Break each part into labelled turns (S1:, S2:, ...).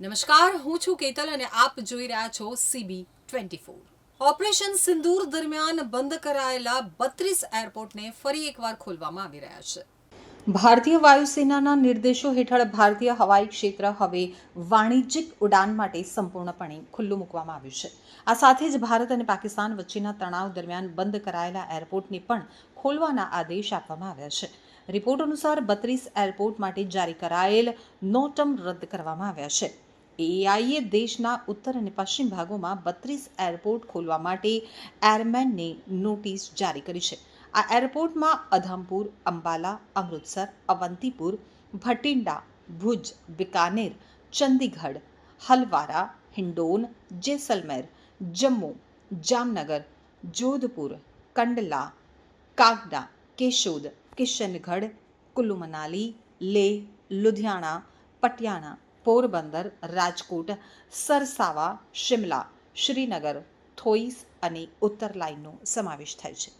S1: નમસ્કાર, હું છું કેતલ અને આપ જોઈ રહ્યા છો સીબી ટ્વેન્ટી ફોર. ઓપરેશન સિંદૂર દરમિયાન બંધ કરાયેલા બત્રીસ એરપોર્ટને ફરી એકવાર ખોલવામાં આવી રહ્યા છે. ભારતીય વાયુસેનાના નિર્દેશો હેઠળ ભારતીય હવાઈ ક્ષેત્ર હવે વાણિજ્યિક ઉડાન માટે સંપૂર્ણપણે ખુલ્લું મૂકવામાં આવ્યું છે. આ સાથે જ ભારત અને પાકિસ્તાન વચ્ચેના તણાવ દરમિયાન બંધ કરાયેલા એરપોર્ટને પણ ખોલવાના આદેશ આપવામાં આવ્યા છે. રિપોર્ટ અનુસાર બત્રીસ એરપોર્ટ માટે જારી કરાયેલ નોટમ રદ કરવામાં આવ્યા છે. એઆઈએ દેશના ઉત્તર અને પશ્ચિમ ભાગોમાં બત્રીસ એરપોર્ટ ખોલવા માટે એરમેનને નોટિસ જારી કરી છે. આ એરપોર્ટમાં અધમપુર, અંબાલા, અમૃતસર, અવંતીપુર, ભટિંડા, ભુજ, બિકાનેર, ચંદીગઢ, હલવારા, હિંડોન, જેસલમેર, જમ્મુ, જામનગર, જોધપુર, કંડલા, કાગડા, કેશોદ, કિશનગઢ કુલ્લુ મનાલી લેહ, લુધિયાણા, પટિયાણા પોરબંદર, રાજકોટ, સરસાવા, શિમલા, શ્રીનગર, થોઈસ અને ઉત્તર લાઇનનો સમાવેશ થાય છે.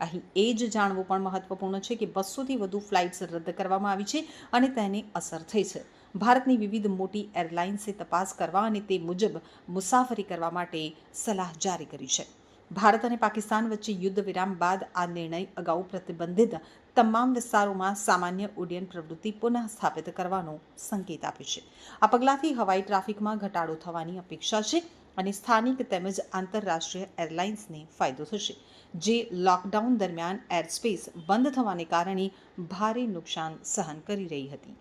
S1: અહીં એ જ જાણવું પણ મહત્વપૂર્ણ છે કે બસોથી વધુ ફ્લાઇટ્સ રદ કરવામાં આવી છે અને તેને અસર થઈ છે. ભારતની વિવિધ મોટી એરલાઇન્સે તપાસ કરવા અને તે મુજબ મુસાફરી કરવા માટે સલાહ જારી કરી છે. ભારત અને પાકિસ્તાન વચ્ચે યુદ્ધ વિરામ બાદ આ નિર્ણય અગાઉ પ્રતિબંધિત તમામ વિસ્તારોમાં સામાન્ય ઉડ્ડયન પ્રવૃત્તિ પુનઃ સ્થાપિત કરવાનો સંકેત આપે છે. આ પગલાંથી હવાઈ ટ્રાફિકમાં ઘટાડો થવાની અપેક્ષા છે અને સ્થાનિક તેમજ આંતરરાષ્ટ્રીય એરલાઇન્સને ફાયદો થશે. જે લોકડાઉન દરમિયાન એરસ્પેસ બંધ થવાને કારણે ભારે નુકસાન સહન કરી રહી હતી.